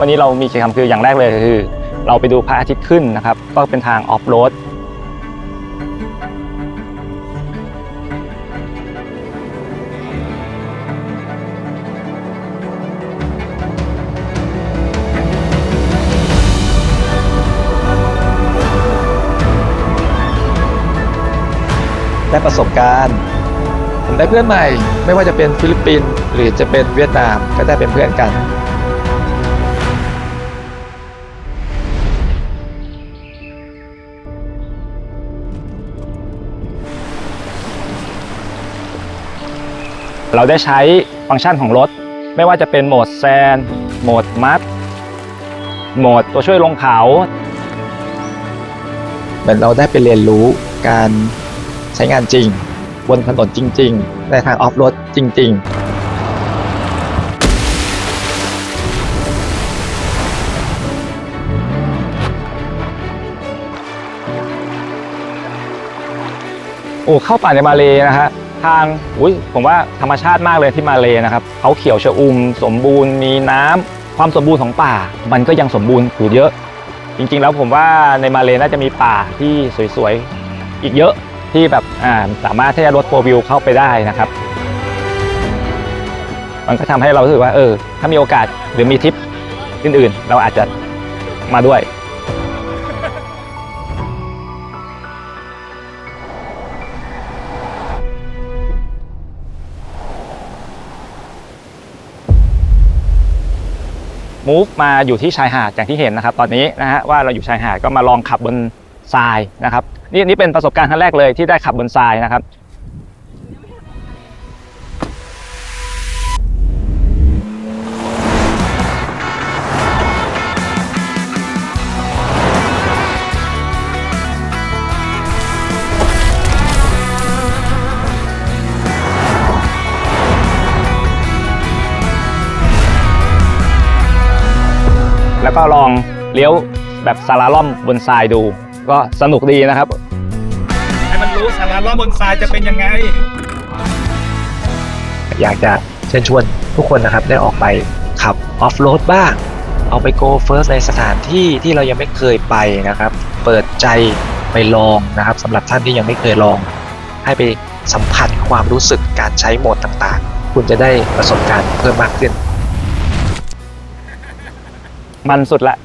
วันนี้เรามีกิจกรรมคืออย่างแรกเลยคือ เราไปดูพระอาทิตย์ขึ้นนะครับ ก็เป็นทางออฟโรด ได้ประสบการณ์ ผมได้เพื่อนใหม่ ไม่ว่าจะเป็นฟิลิปปินส์หรือจะเป็นเวียดนามก็ได้เป็นเพื่อนกันเราได้ใช้ฟังก์ชันของรถ ไม่ว่าจะเป็นโหมดแซน โหมดมัด โหมดตัวช่วยลงเขา เหมือนเราได้ไปเรียนรู้การ ใช้งานจริง บนถนนจริง ๆ ในทางออฟโรดจริง ๆโอ้เข้าป่าในมาเลยนะฮะทางอุ้ยผมว่าธรรมชาติมากเลยที่มาเลยนะครับเขาเขียวชอุ่มสมบูรณ์มีน้ำความสมบูรณ์ของป่า มันก็ยังสมบูรณ์อยู่เยอะ จริงๆแล้วผมว่าในมาเลยน่าจะมีป่าที่สวยๆอีกเยอะ ที่แบบสามารถที่จะรถโฟวิวเข้าไปได้นะครับ มันก็ทำให้เรารู้สึกว่าเออ ถ้ามีโอกาสหรือมีทริปอื่นๆ เราอาจจะมาด้วยมูฟมาอยู่ที่ชายหาดอย่างที่เห็นนะครับ ตอนนี้นะฮะว่าเราอยู่ชายหาดก็มาลองขับบน ทรายนะครับนี่นี่เป็นประสบการณ์ครั้งแรกเลยที่ได้ขับบนทรายนะครับแล้วก็ลองเลี้ยวแบบซาลาล่อมบนทรายดู ก็สนุกดีนะครับ ให้มันรู้ซาลาล่อมบนทรายจะเป็นยังไง อยากจะเชิญชวนทุกคนนะครับได้ออกไปขับออฟโรดบ้าง เอาไปโกเฟิร์สในสถานที่ที่เรายังไม่เคยไปนะครับ เปิดใจไปลองนะครับสำหรับท่านที่ยังไม่เคยลอง ให้ไปสัมผัสความรู้สึกการใช้โหมดต่างๆ คุณจะได้ประสบการณ์เพิ่มมากขึ้น มันสุดละ